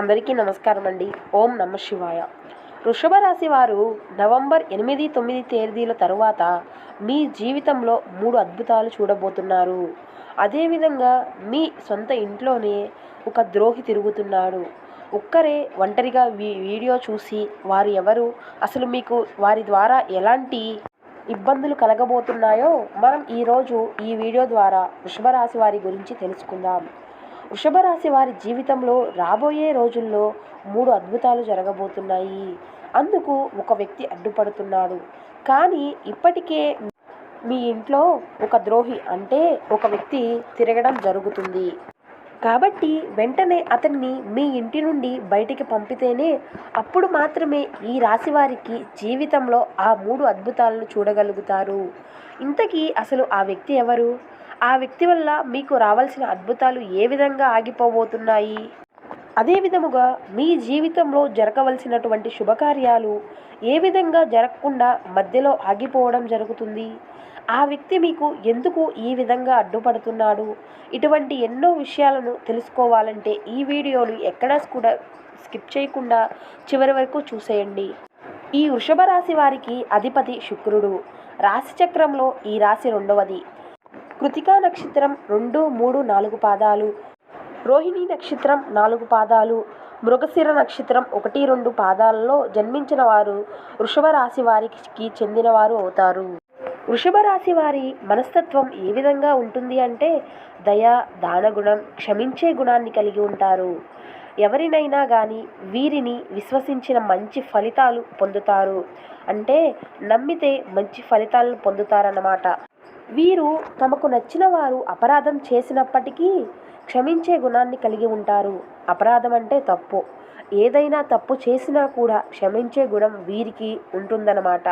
అందరికీ నమస్కారం అండి ఓం నమ శివాయ. వృషభ రాశి వారు నవంబర్ ఎనిమిది తొమ్మిది తేదీల తరువాత మీ జీవితంలో మూడు అద్భుతాలు చూడబోతున్నారు. అదేవిధంగా మీ సొంత ఇంట్లోనే ఒక ద్రోహి తిరుగుతున్నాడు. ఒక్కరే ఒంటరిగా వీ వీడియో చూసి వారు ఎవరు అసలు మీకు వారి ద్వారా ఎలాంటి ఇబ్బందులు కలగబోతున్నాయో మనం ఈరోజు ఈ వీడియో ద్వారా వృషభ రాశి వారి గురించి తెలుసుకుందాం. వృషభ రాశి వారి జీవితంలో రాబోయే రోజుల్లో మూడు అద్భుతాలు జరగబోతున్నాయి. అందుకు ఒక వ్యక్తి అడ్డుపడుతున్నాడు. కానీ ఇప్పటికే మీ ఇంట్లో ఒక ద్రోహి అంటే ఒక వ్యక్తి తిరగడం జరుగుతుంది. కాబట్టి వెంటనే అతన్ని మీ ఇంటి నుండి బయటికి పంపితేనే అప్పుడు మాత్రమే ఈ రాశి వారికి జీవితంలో ఆ మూడు అద్భుతాలను చూడగలుగుతారు. ఇంతకీ అసలు ఆ వ్యక్తి ఎవరు? ఆ వ్యక్తి వల్ల మీకు రావాల్సిన అద్భుతాలు ఏ విధంగా ఆగిపోబోతున్నాయి? అదే విధముగా మీ జీవితంలో జరగవలసినటువంటి శుభకార్యాలు ఏ విధంగా జరగకుండా మధ్యలో ఆగిపోవడం జరుగుతుంది? ఆ వ్యక్తి మీకు ఎందుకు ఈ విధంగా అడ్డుపడుతున్నాడు? ఇటువంటి ఎన్నో విషయాలను తెలుసుకోవాలంటే ఈ వీడియోను ఎక్కడా కూడా స్కిప్ చేయకుండా చివరి వరకు చూసేయండి. ఈ వృషభ రాశి వారికి అధిపతి శుక్రుడు. రాశి చక్రంలో ఈ రాశి రెండవది. కృతికా నక్షత్రం రెండు మూడు నాలుగు పాదాలు. రోహిణి నక్షత్రం నాలుగు పాదాలు. మృగశిర నక్షత్రం ఒకటి రెండు పాదాలలో జన్మించిన వారు వృషభ రాశి వారికి చెందినవారు అవుతారు. వృషభ రాశి వారి మనస్తత్వం ఏ విధంగా ఉంటుంది అంటే దయ దానగుణం క్షమించే గుణాన్ని కలిగి ఉంటారు. ఎవరినైనా కానీ వీరిని విశ్వసించిన మంచి ఫలితాలు పొందుతారు. అంటే నమ్మితే మంచి ఫలితాలను పొందుతారన్నమాట. వీరు తమకు నచ్చిన వారు అపరాధం చేసినప్పటికీ క్షమించే గుణాన్ని కలిగి ఉంటారు. అపరాధం అంటే తప్పు. ఏదైనా తప్పు చేసినా కూడా క్షమించే గుణం వీరికి ఉంటుందన్నమాట.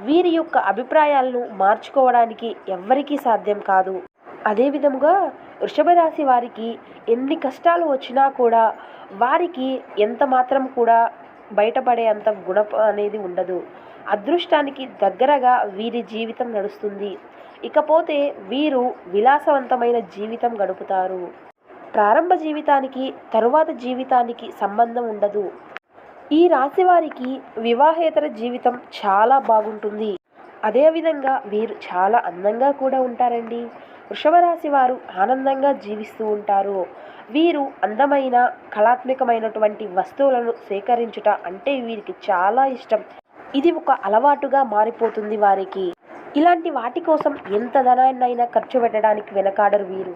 వీరి యొక్క అభిప్రాయాలను మార్చుకోవడానికి ఎవ్వరికీ సాధ్యం కాదు. అదేవిధముగా వృషభరాశి వృషభ రాశి వారికి ఎన్ని కష్టాలు వచ్చినా కూడా వారికి ఎంత మాత్రం కూడా బయటపడే అంత గుణ అనేది ఉండదు. అదృష్టానికి దగ్గరగా వీరి జీవితం నడుస్తుంది. ఇకపోతే వీరు విలాసవంతమైన జీవితం గడుపుతారు. ప్రారంభ జీవితానికి తరువాత జీవితానికి సంబంధం ఉండదు. ఈ రాశి వారికి వివాహేతర జీవితం చాలా బాగుంటుంది. అదేవిధంగా వీరు చాలా అందంగా కూడా ఉంటారండి. వృషభ రాశి వారు ఆనందంగా జీవిస్తూ ఉంటారు. వీరు అందమైన కళాత్మకమైనటువంటి వస్తువులను సేకరించుట అంటే వీరికి చాలా ఇష్టం. ఇది ఒక అలవాటుగా మారిపోతుంది వారికి. ఇలాంటి వాటి కోసం ఎంత ధనాన్నైనా ఖర్చు పెట్టడానికి వెనకాడరు వీరు.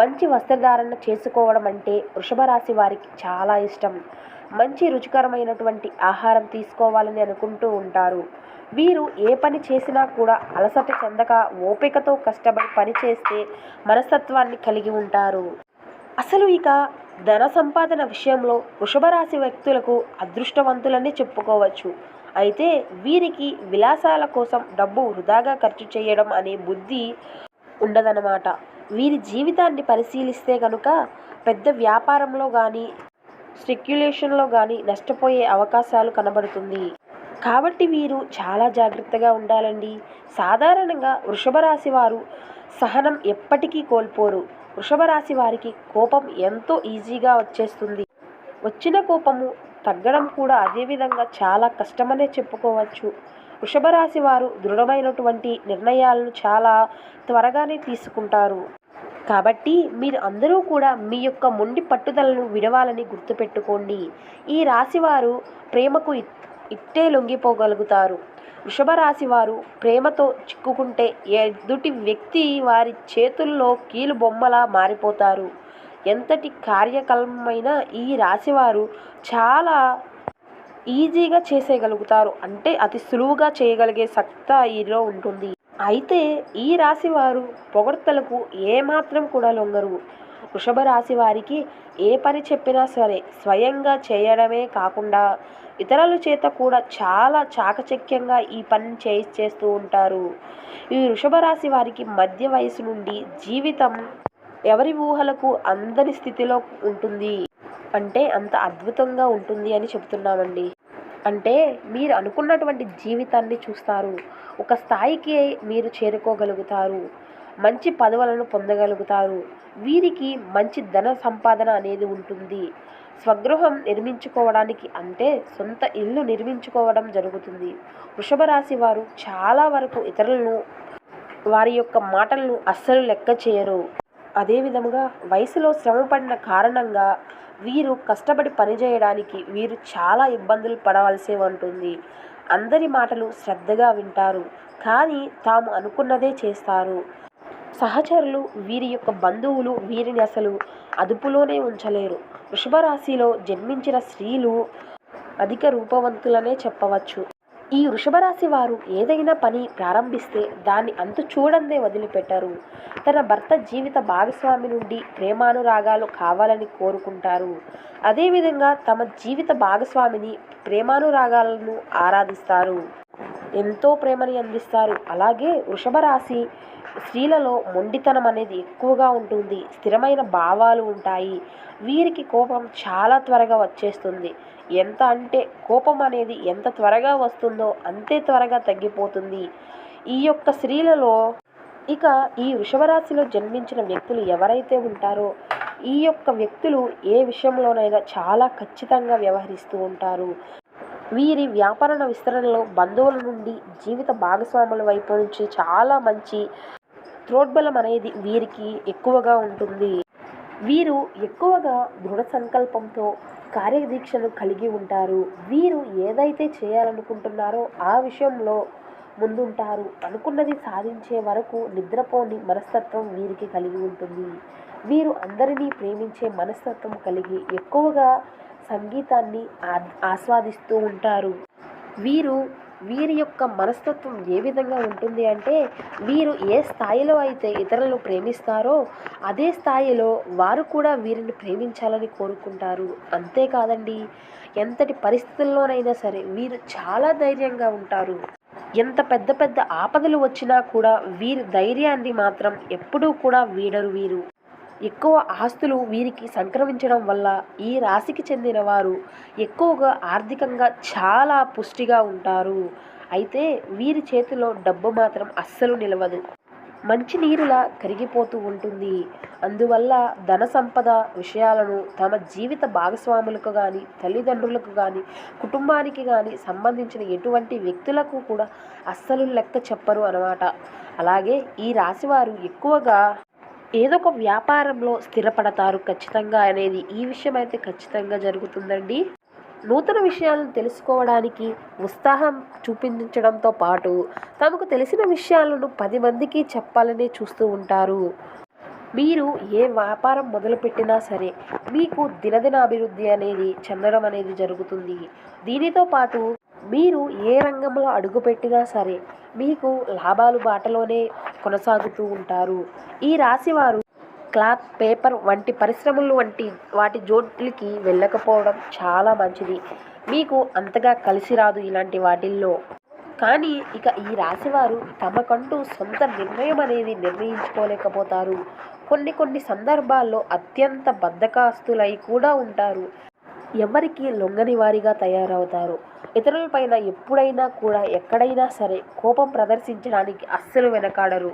మంచి వస్త్రధారణ చేసుకోవడం అంటే వృషభ రాశి వారికి చాలా ఇష్టం. మంచి రుచికరమైనటువంటి ఆహారం తీసుకోవాలని అనుకుంటూ ఉంటారు. వీరు ఏ పని చేసినా కూడా అలసట చెందక ఓపికతో కష్టపడి పని చేస్తే మనస్తత్వాన్ని కలిగి ఉంటారు. అసలు ఇక ధన సంపాదన విషయంలో వృషభ రాశి వ్యక్తులకు అదృష్టవంతులని చెప్పుకోవచ్చు. అయితే వీరికి విలాసాల కోసం డబ్బు వృధాగా ఖర్చు చేయడం అనే బుద్ధి ఉండదన్నమాట. వీరి జీవితాన్ని పరిశీలిస్తే కనుక పెద్ద వ్యాపారంలో కానీ స్పెక్యులేషన్లో కానీ నష్టపోయే అవకాశాలు కనబడుతుంది. కాబట్టి వీరు చాలా జాగ్రత్తగా ఉండాలండి. సాధారణంగా వృషభ రాశి వారు సహనం ఎప్పటికీ కోల్పోరు. వృషభ రాశి వారికి కోపం ఎంతో ఈజీగా వచ్చేస్తుంది. వచ్చిన కోపము తగ్గడం కూడా అదేవిధంగా చాలా కష్టమనే చెప్పుకోవచ్చు. వృషభరాశి వారు దృఢమైనటువంటి నిర్ణయాలను చాలా త్వరగానే తీసుకుంటారు. కాబట్టి మీరు అందరూ కూడా మీ యొక్క మొండి పట్టుదలను విడవాలని గుర్తుపెట్టుకోండి. ఈ రాశివారు ప్రేమకు ఇట్టే లొంగిపోగలుగుతారు. వృషభ రాశి వారు ప్రేమతో చిక్కుకుంటే ఎదుటి వ్యక్తి వారి చేతుల్లో కీలు బొమ్మలా మారిపోతారు. ఎంతటి కార్యకలమైన ఈ రాశివారు చాలా ఈజీగా చేసేయగలుగుతారు. అంటే అతి సులువుగా చేయగలిగే సత్తా ఈలో ఉంటుంది. అయితే ఈ రాశి వారు పొగడ్తలకు ఏమాత్రం కూడా లొంగరు. వృషభ రాశి వారికి ఏ పని చెప్పినా సరే స్వయంగా చేయడమే కాకుండా ఇతరుల చేత కూడా చాలా చాకచక్యంగా ఈ పని చేస్తూ ఉంటారు. ఈ వృషభ రాశి వారికి మధ్య వయసు నుండి జీవితం ఎవరి ఊహలకు అందని స్థితిలో ఉంటుంది. అంటే అంత అద్భుతంగా ఉంటుంది అని చెప్తున్నామండి అంటే మీరు అనుకున్నటువంటి జీవితాన్ని చూస్తారు. ఒక స్థాయికి మీరు చేరుకోగలుగుతారు. మంచి పదవులను పొందగలుగుతారు. వీరికి మంచి ధన సంపాదన అనేది ఉంటుంది. స్వగృహం నిర్మించుకోవడానికి అంటే సొంత ఇల్లు నిర్మించుకోవడం జరుగుతుంది. వృషభ రాశి వారు చాలా వరకు ఇతరులను వారి యొక్క మాటలను అస్సలు లెక్క చేయరు. అదేవిధముగా వయసులో శ్రమపడిన కారణంగా వీరు కష్టపడి పనిచేయడానికి వీరు చాలా ఇబ్బందులు పడవలసి ఉంటుంది. అందరి మాటలు శ్రద్ధగా వింటారు. కానీ తాము అనుకున్నదే చేస్తారు. సహచరులు వీరి యొక్క బంధువులు వీరిని అసలు అదుపులోనే ఉంచలేరు. వృషభ రాశిలో జన్మించిన స్త్రీలు అధిక రూపవంతులనే చెప్పవచ్చు. ఈ వృషభరాశి వారు ఏదైనా పని ప్రారంభిస్తే దాన్ని అంతు చూడందే వదిలిపెట్టరు. తన భర్త జీవిత భాగస్వామి నుండి ప్రేమానురాగాలు కావాలని కోరుకుంటారు. అదేవిధంగా తమ జీవిత భాగస్వామిని ప్రేమానురాగాలను ఆరాధిస్తారు. ఎంతో ప్రేమని అందిస్తారు. అలాగే వృషభ రాశి స్త్రీలలో మొండితనం అనేది ఎక్కువగా ఉంటుంది. స్థిరమైన భావాలు ఉంటాయి. వీరికి కోపం చాలా త్వరగా వచ్చేస్తుంది. ఎంత అంటే కోపం అనేది ఎంత త్వరగా వస్తుందో అంతే త్వరగా తగ్గిపోతుంది. ఈ యొక్క స్త్రీలలో ఇక ఈ వృషభరాశిలో జన్మించిన వ్యక్తులు ఎవరైతే ఉంటారో ఈ యొక్క వ్యక్తులు ఏ విషయంలోనైనా చాలా ఖచ్చితంగా వ్యవహరిస్తూ ఉంటారు. వీరి వ్యాపార విస్తరణలో బంధువుల నుండి జీవిత భాగస్వాముల వైపు నుంచి చాలా మంచి త్రోడ్బలం అనేది వీరికి ఎక్కువగా ఉంటుంది. వీరు ఎక్కువగా దృఢ సంకల్పంతో కార్యదీక్షను కలిగి ఉంటారు. వీరు ఏదైతే చేయాలనుకుంటున్నారో ఆ విషయంలో ముందుంటారు. అనుకున్నది సాధించే వరకు నిద్రపోని మనస్తత్వం వీరికి కలిగి ఉంటుంది. వీరు అందరినీ ప్రేమించే మనస్తత్వం కలిగి ఎక్కువగా సంగీతాన్ని ఆ- ఆస్వాదిస్తూ ఉంటారు. వీరు వీరి యొక్క మనస్తత్వం ఏ విధంగా ఉంటుంది అంటే వీరు ఏ స్థాయిలో అయితే ఇతరులను ప్రేమిస్తారో అదే స్థాయిలో వారు కూడా వీరిని ప్రేమించాలని కోరుకుంటారు. అంతేకాదండి ఎంతటి పరిస్థితుల్లోనైనా సరే వీరు చాలా ధైర్యంగా ఉంటారు. ఎంత పెద్ద పెద్ద ఆపదలు వచ్చినా కూడా వీరి ధైర్యాన్ని మాత్రం ఎప్పుడూ కూడా వీడరు వీరు. ఎక్కువ ఆస్తులు వీరికి సంక్రమించడం వల్ల ఈ రాశికి చెందిన వారు ఎక్కువగా ఆర్థికంగా చాలా పుష్టిగా ఉంటారు. అయితే వీరి చేతిలో డబ్బు మాత్రం అస్సలు నిలవదు. మంచి నీరులా కరిగిపోతూ ఉంటుంది. అందువల్ల ధన సంపద విషయాలను తమ జీవిత భాగస్వాములకు కానీ తల్లిదండ్రులకు కానీ కుటుంబానికి కానీ సంబంధించిన ఎటువంటి వ్యక్తులకు కూడా అస్సలు లెక్క చెప్పరు అన్నమాట. అలాగే ఈ రాశివారు ఎక్కువగా ఏదో ఒక వ్యాపారంలో స్థిరపడతారు ఖచ్చితంగా అనేది ఈ విషయం అయితే ఖచ్చితంగా జరుగుతుందండి. నూతన విషయాలను తెలుసుకోవడానికి ఉత్సాహం చూపించడంతో పాటు తమకు తెలిసిన విషయాలను పది మందికి చెప్పాలనే చూస్తూ ఉంటారు. మీరు ఏ వ్యాపారం మొదలుపెట్టినా సరే మీకు దినదిన అభివృద్ధి అనేది చెందడం అనేది జరుగుతుంది. దీనితో పాటు మీరు ఏ రంగంలో అడుగుపెట్టినా సరే మీకు లాభాలు బాటలోనే కొనసాగుతూ ఉంటారు. ఈ రాశివారు క్లాత్ పేపర్ వంటి పరిశ్రమలు వంటి వాటి జోట్లకి వెళ్ళకపోవడం చాలా మంచిది. మీకు అంతగా కలిసి రాదు ఇలాంటి వాటిల్లో. కానీ ఇక ఈ రాశివారు తమకంటూ సొంత నిర్ణయం అనేది నిర్ణయించుకోలేకపోతారు. కొన్ని కొన్ని సందర్భాల్లో అత్యంత బద్ధకాస్తులై కూడా ఉంటారు. ఎవరికి లొంగని వారిగా తయారవుతారు. ఇతరులపైన ఎప్పుడైనా కూడా ఎక్కడైనా సరే కోపం ప్రదర్శించడానికి అస్సలు వెనకాడరు.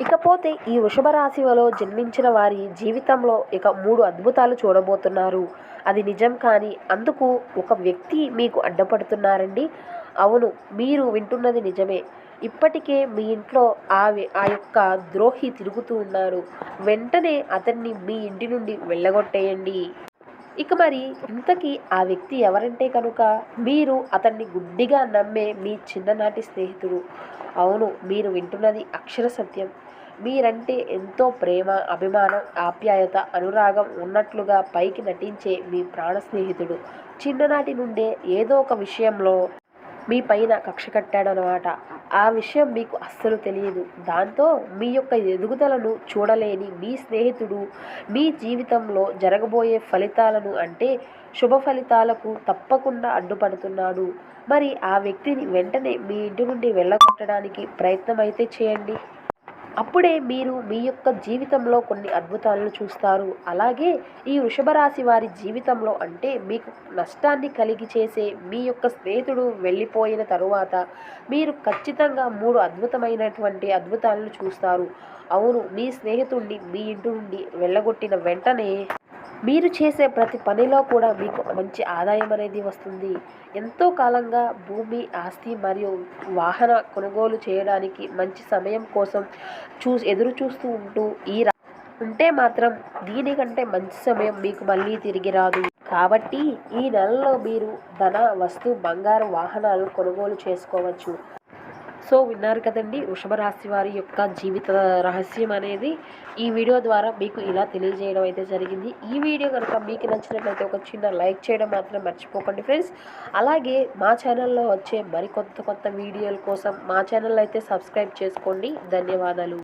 ఇకపోతే ఈ వృషభ రాశిలో జన్మించిన వారి జీవితంలో ఇక మూడు అద్భుతాలు చూడబోతున్నారు. అది నిజం కానీ అందుకు ఒక వ్యక్తి మీకు అడ్డపడుతున్నారండి. అవును మీరు వింటున్నది నిజమే. ఇప్పటికే మీ ఇంట్లో ఆ ఆ యొక్క ద్రోహి తిరుగుతూ ఉన్నారు. వెంటనే అతన్ని మీ ఇంటి నుండి వెళ్ళగొట్టేయండి. ఇక మరి ఇంతకీ ఆ వ్యక్తి ఎవరంటే కనుక? మీరు అతన్ని గుడ్డిగా నమ్మే మీ చిన్ననాటి స్నేహితుడు. అవును మీరు వింటున్నది అక్షర సత్యం. మీరంటే ఎంతో ప్రేమ అభిమానం ఆప్యాయత అనురాగం ఉన్నట్లుగా పైకి నటించే మీ ప్రాణ స్నేహితుడు. చిన్ననాటి నుండే ఏదో ఒక విషయంలో మీ పైన కక్ష కట్టాడనమాట ఆ విషయం మీకు అస్సలు తెలియదు. దాంతో మీ యొక్క ఎదుగుదలను చూడలేని మీ స్నేహితుడు మీ జీవితంలో జరగబోయే ఫలితాలను అంటే శుభ ఫలితాలకు తప్పకుండా అడ్డుపడుతున్నాడు. మరి ఆ వ్యక్తిని వెంటనే మీ ఇంటి నుండి వెళ్ళగొట్టడానికి ప్రయత్నం అయితే చేయండి. అప్పుడే మీరు మీ యొక్క జీవితంలో కొన్ని అద్భుతాలను చూస్తారు. అలాగే ఈ వృషభ రాశి వారి జీవితంలో అంటే మీకు నష్టాన్ని కలిగి చేసే మీ యొక్క స్నేహితుడు వెళ్ళిపోయిన తరువాత మీరు ఖచ్చితంగా మూడు అద్భుతమైనటువంటి అద్భుతాలను చూస్తారు. అవును మీ స్నేహితుడిని మీ ఇంటి నుండి వెళ్ళగొట్టిన వెంటనే మీరు చేసే ప్రతి పనిలో కూడా మీకు మంచి ఆదాయం అనేది వస్తుంది. ఎంతో కాలంగా భూమి ఆస్తి మరియు వాహన కొనుగోలు చేయడానికి మంచి సమయం కోసం చూ ఎదురు చూస్తూ ఉంటూ ఈ ఉంటే మాత్రం దీనికంటే మంచి సమయం మీకు మళ్ళీ తిరిగి రాదు. కాబట్టి ఈ నెలలో మీరు ధన వస్తు బంగారు వాహనాలు కొనుగోలు చేసుకోవచ్చు. సో విన్నారు కదండి వృషభరాశి వారి యొక్క జీవిత రహస్యం అనేది. ఈ వీడియో ద్వారా మీకు ఇలా తెలియజేయడం అయితే జరిగింది. ఈ వీడియో కనుక మీకు నచ్చినట్లయితే ఒక చిన్న లైక్ చేయడం మాత్రం మర్చిపోకండి ఫ్రెండ్స్. అలాగే మా ఛానల్లో వచ్చే మరి కొత్త కొత్త వీడియోల కోసం మా ఛానల్ అయితే సబ్స్క్రైబ్ చేసుకోండి. ధన్యవాదాలు.